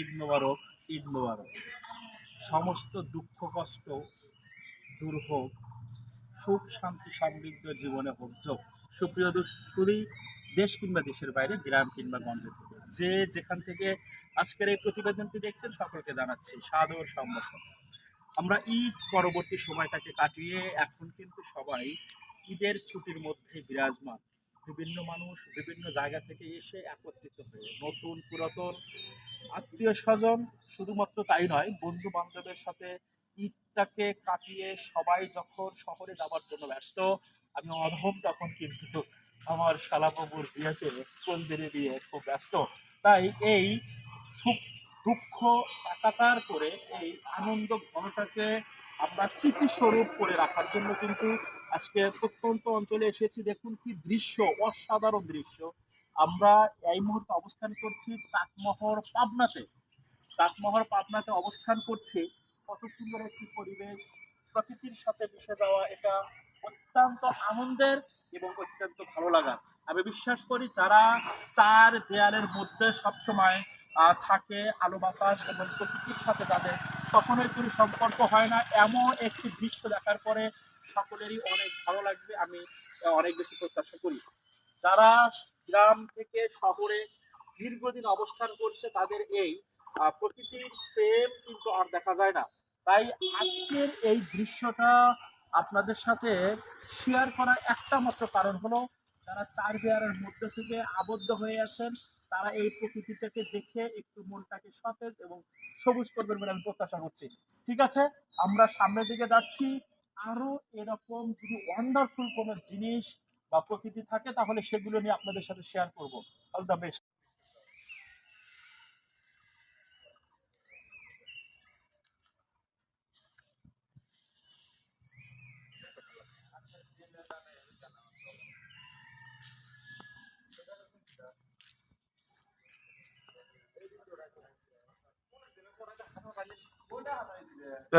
ঈদ মোবারক ঈদ মোবারক। সমস্ত দুঃখ, কষ্ট দূর হোক, সুখ, শান্তি, সমৃদ্ধ জীবনে হোক, যোগ। সুপ্রিয় সুদী দেশ কিংবা দেশের বাইরে, গ্রাম কিংবা গঞ্জ থেকে। যে যেখান থেকে আজকের এই প্রতিবেদনটি দেখছেন, সকলকে জানাচ্ছি সাদর সম্ভাষণ। আমরা ঈদ পরবর্তী সময়টাকে কাটিয়ে এখন কিন্তু সবাই ঈদের ছুটির মধ্যে বিরাজমান। বিভিন্ন মানুষ বিভিন্ন জায়গা থেকে এসে একত্রিত হয়ে নতুন, পুরাতন আত্মীয় স্বজন শুধুমাত্র তাই নয় বন্ধু বান্ধবের সাথে ঈদটাকে কাটিয়ে সবাই যখন শহরে যাবার জন্য ব্যস্ত, আমি অধম তখন কিন্তু আমার শালাবাবুর বিয়েতে কন্দিরে দিয়ে খুব ব্যস্ত। তাই এই সুখ দুঃখ একাকার করে এই আনন্দ ঘনটাকে আমরা স্মৃতিস্বরূপ করে রাখার জন্য কিন্তু আজকে প্রত্যন্ত অঞ্চলে এসেছি। দেখুন কি দৃশ্য, অসাধারণ দৃশ্য। আমরা এই মুহূর্তে অবস্থান করছি চাকমহর পাবনাতে। চাকমহর পাবনাতে অবস্থান করছি। কত সুন্দর একটি পরিবেশ। প্রকৃতির সাথে মিশে যাওয়া এটা অত্যন্ত আনন্দের এবং অত্যন্ত ভালো লাগা আমি বিশ্বাস করি যারা চার দেয়ালের মধ্যে সবসময় থাকে আলো বাতাস এবং প্রকৃতির সাথে তাদের কখনোই কোনো সম্পর্ক হয় না। এমন একটি দৃশ্য দেখার পরে সকলেরই অনেক ভালো লাগবে। আমি অনেক বেশি প্রত্যাশা করি। যারা গ্রাম থেকে শহরে দীর্ঘদিন অবস্থান করছে, তাদের এই প্রকৃতির প্রেম কিন্তু আর দেখা যায় না। তাই আজকের এই দৃশ্যটা আপনাদের সাথে শেয়ার করার একটা মাত্র কারণ হলো, যারা চার দেয়ারের মধ্যে থেকে আবদ্ধ হয়ে আছেন, তারা এই প্রকৃতিটাকে দেখে একটু মনটাকে সতেজ এবং সবুজ করবেন বলে আমি প্রত্যাশা করছি। ঠিক আছে? আমরা সামনের দিকে যাচ্ছি। আরও এরকম যদি ওয়ান্ডারফুল কোনো জিনিস বা প্রকৃতি থাকে, তাহলে সেগুলো নিয়ে আপনাদের সাথে শেয়ার করব। অল দ্য বেস্ট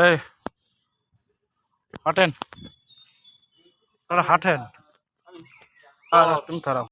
এই, হাঁটেন। তারা হাঁটেন। Ağrıttım taraf.